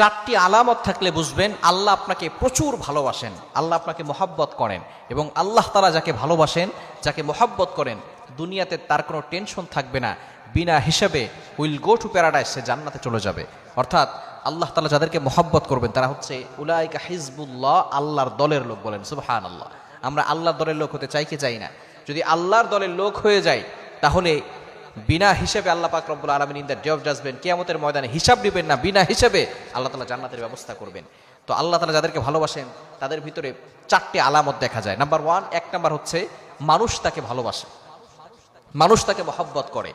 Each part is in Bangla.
চারটি আলামত থাকলে বুঝবেন আল্লাহ আপনাকে প্রচুর ভালোবাসেন, আল্লাহ আপনাকে মোহাব্বত করেন এবং আল্লাহ তারা যাকে ভালোবাসেন, যাকে মোহাব্বত করেন, দুনিয়াতে তার কোনো টেনশন থাকবে না। বিনা হিসেবে উইল গো টু প্যারাডাইস, সে জান্নাতে চলে যাবে। অর্থাৎ আল্লাহ তালা যাদেরকে মোহাব্বত করবেন, তারা হচ্ছে উলাইকা হিজবুল্লাহ, আল্লাহর দলের লোক বলেন সুবহান আল্লাহ আমরা আল্লাহর দলের লোক হতে চাই কি চাই না? যদি আল্লাহর দলের লোক হয়ে যায়, তাহলে বিনা হিসেবে আল্লাহ পাক রব্বুল আলমিন in the day of judgement কিয়ামতের ময়দানে হিসাব দিবেন না, বিনা হিসেবে আল্লাহ তালা জান্নাতের ব্যবস্থা করবেন। তো আল্লাহ তালা যাদেরকে ভালোবাসেন, তাদের ভিতরে চারটি আলামত দেখা যায়। নাম্বার ওয়ান এক নাম্বার হচ্ছে মানুষ তাকে ভালোবাসে। মানুষ তাকে মহব্বত করে,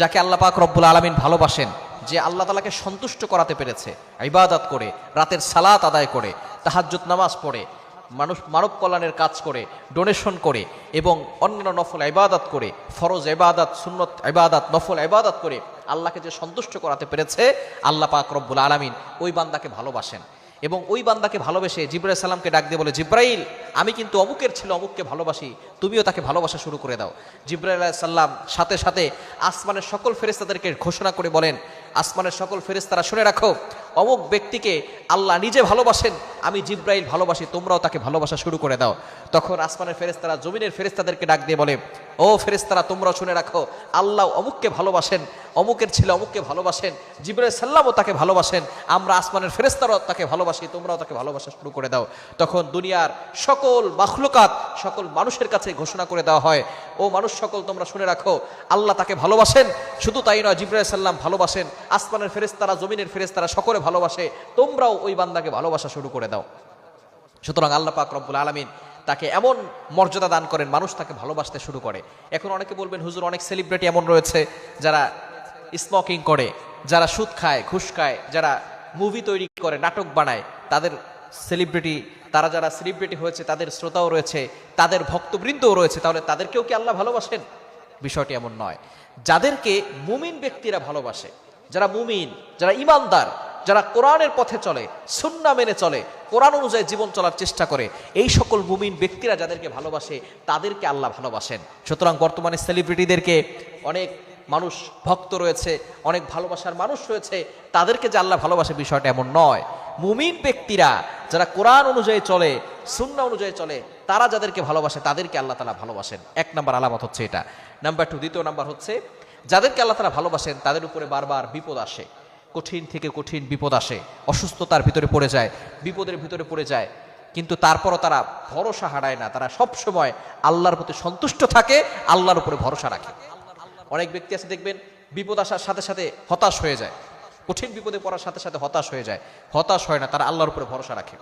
যাকে আল্লাহ পাক রব্বুল আলমিন ভালোবাসেন, যে আল্লাহ তালাকে সন্তুষ্ট করাতে পেরেছে, ইবাদত করে, রাতের সালাত আদায় করে, তাহাজ্জুদ নামাজ পড়ে মানুষ মানব কল্যাণের কাজ করে ডোনেশন করে এবং অন্যান্য নফল ইবাদত করে, ফরজ ইবাদত, সুন্নত ইবাদত, নফল ইবাদত করে আল্লাহকে যে সন্তুষ্ট করাতে পেরেছে, আল্লাহ পাক রব্বুল আলমিন ওই বান্দাকে ভালোবাসেন। এবং ওই বান্দাকে ভালোবেসে জিব্রাইল সালামকে ডাক দিয়ে বলে, জিব্রাইল, আমি কিন্তু অমুকের ছিল, অমুককে ভালোবাসি, তুমিও তাকে ভালোবাসা শুরু করে দাও। জিব্রাইল সাল্লাম সাথে সাথে আসমানের সকল ফেরেস্তাদেরকে ঘোষণা করে বলেন, আসমানের সকল ফেরেস্তারা শুনে রাখো, অমুক ব্যক্তিকে আল্লাহ নিজে ভালোবাসেন আমি জিব্রাইল ভালোবাসি, তোমরাও তাকে ভালোবাসা শুরু করে দাও। তখন আসমানের ফেরেস্তারা জমিনের ফেরেস্তাদেরকে ডাক দিয়ে বলে ও ফেরেস্তারা তোমরাও শুনে রাখো, আল্লাহ অমুককে ভালোবাসেন, অমুকের ছেলে অমুককে ভালোবাসেন, জিব্রাইল সাল্লামও তাকে ভালোবাসেন, আমরা আসমানের ফেরেস্তারাও তাকে ভালোবাসি, তোমরাও তাকে ভালোবাসা শুরু করে দাও। তখন দুনিয়ার সকল মাখলুকাত, সকল মানুষের কাছে ঘোষণা করে দেওয়া হয়, ও মানুষ সকল, তোমরা শুনে রাখো, আল্লাহ তাকে ভালোবাসেন, শুধু তাই নয়, জিব্রাইল সাল্লাম ভালোবাসেন, আসমানের ফেরেস্তারা জমিনের ফেরেস্তারা সকলে ভালোবাসে, তোমরাও ওই বান্দাকে ভালোবাসা শুরু করে দাও। সুতরাং আল্লাহ পাক রব্বুল আলমিন তাকে এমন মর্যাদা দান করেন, মানুষ তাকে ভালোবাসতে শুরু করে। এখন অনেকে বলবেন, হুজুর, অনেক সেলিব্রিটি এমন রয়েছে যারা স্মোকিং করে, যারা সুদ খায়, ঘুষ খায়, যারা মুভি তৈরি করে, নাটক বানায়। তাদের সেলিব্রিটি তারা যারা সেলিব্রিটি হয়েছে, তাদের শ্রোতাও রয়েছে, তাদের ভক্তবৃন্দও রয়েছে, তাহলে তাদেরকেও কি আল্লাহ ভালোবাসেন? বিষয়টি এমন নয়। যাদেরকে মুমিন ব্যক্তিরা ভালোবাসে, যারা মুমিন, যারা ইমানদার যারা কোরআনের পথে চলে সুন্না মেনে চলে, কোরআন অনুযায়ী জীবন চলার চেষ্টা করে, এই সকল মুমিন ব্যক্তিরা যাদেরকে ভালোবাসে, তাদেরকে আল্লাহ ভালোবাসেন। সুতরাং বর্তমানে সেলিব্রিটিদেরকে অনেক মানুষ, ভক্ত রয়েছে, অনেক ভালোবাসার মানুষ রয়েছে, তাদেরকে যে আল্লাহ ভালোবাসে বিষয়টা এমন নয়। মুমিন ব্যক্তিরা যারা কোরআন অনুযায়ী চলে সুন্না অনুযায়ী চলে, তারা যাদেরকে ভালোবাসে, তাদেরকে আল্লাহ তালা ভালোবাসেন। এক নম্বর আলামত হচ্ছে এটা। নাম্বার টু দ্বিতীয় নাম্বার হচ্ছে, যাদেরকে আল্লাহ তালা ভালোবাসেন, তাদের উপরে বারবার বিপদ আসে। কঠিন থেকে কঠিন বিপদ আসে। অসুস্থতার ভিতরে পড়ে যায়, বিপদের ভিতরে পড়ে যায়। কিন্তু তারপরও তারা ভরসা হারায় না। তারা সব সময় আল্লাহর প্রতি সন্তুষ্ট থাকে, আল্লাহর উপরে ভরসা রাখে। অনেক ব্যক্তি আছে, দেখবেন, বিপদ আসার সাথে সাথে হতাশ হয়ে যায়। কঠিন বিপদে পড়ার সাথে সাথে হতাশ হয়ে যায়। হতাশ হয় না, তারা আল্লাহর উপরে ভরসা রাখে।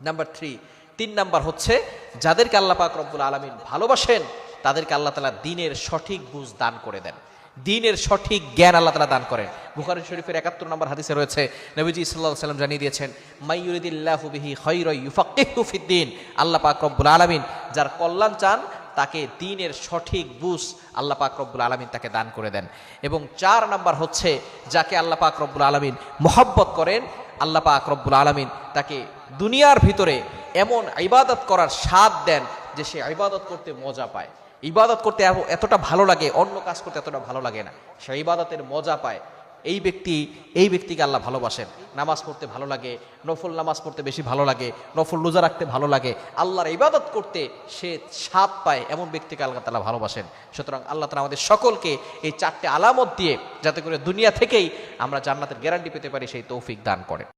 নাম্বার থ্রি, তিন নাম্বার হচ্ছে, যাদেরকে আল্লাহ পাক রব্বুল আলমিন ভালোবাসেন, তাদেরকে আল্লাহ তালা দিনের সঠিক বুঝ দান করে দেন। দিনের সঠিক জ্ঞান আল্লাহ তালা দান করেন। বুখারি শরীফের একাত্তর নম্বর হাদিসে রয়েছে, নবীজি সাল্লাহ সাল্লাম জানিয়ে দিয়েছেন মাইয়ুরিদিল্লাহু বিহি খৈরই ইউফাক্কিহু ফিদ্দিন আল্লাহ পাক রব্বুল আলমিন যার কল্যাণ চান, তাকে দিনের সঠিক বুঝ আল্লাহ পাক রব্বুল আলমিন তাকে দান করে দেন। এবং চার নাম্বার হচ্ছে, যাকে আল্লাহ পাক রব্বুল আলমিন মোহব্বত করেন, আল্লাহ পাক রব্বুল আলমিন তাকে দুনিয়ার ভিতরে এমন ইবাদত করার স্বাদ দেন যে সে ইবাদত করতে মজা পায়। ইবাদত করতে এতটা ভালো লাগে, অন্য কাজ করতে এতটা ভালো লাগে না। সে ইবাদতের মজা পায়। এই ব্যক্তি, এই ব্যক্তিকে আল্লাহ ভালোবাসেন। নামাজ পড়তে ভালো লাগে, নফল নামাজ পড়তে বেশি ভালো লাগে, নফল রোজা রাখতে ভালো লাগে। আল্লাহর ইবাদত করতে সে স্বাদ পায়, এমন ব্যক্তিকে আল্লাহ তালা ভালোবাসেন। সুতরাং আল্লাহ তালা আমাদের সকলকে এই চারটে আলামত দিয়ে, যাতে করে দুনিয়া থেকেই আমরা জান্নাতের গ্যারান্টি পেতে পারি, সেই তৌফিক দান করেন।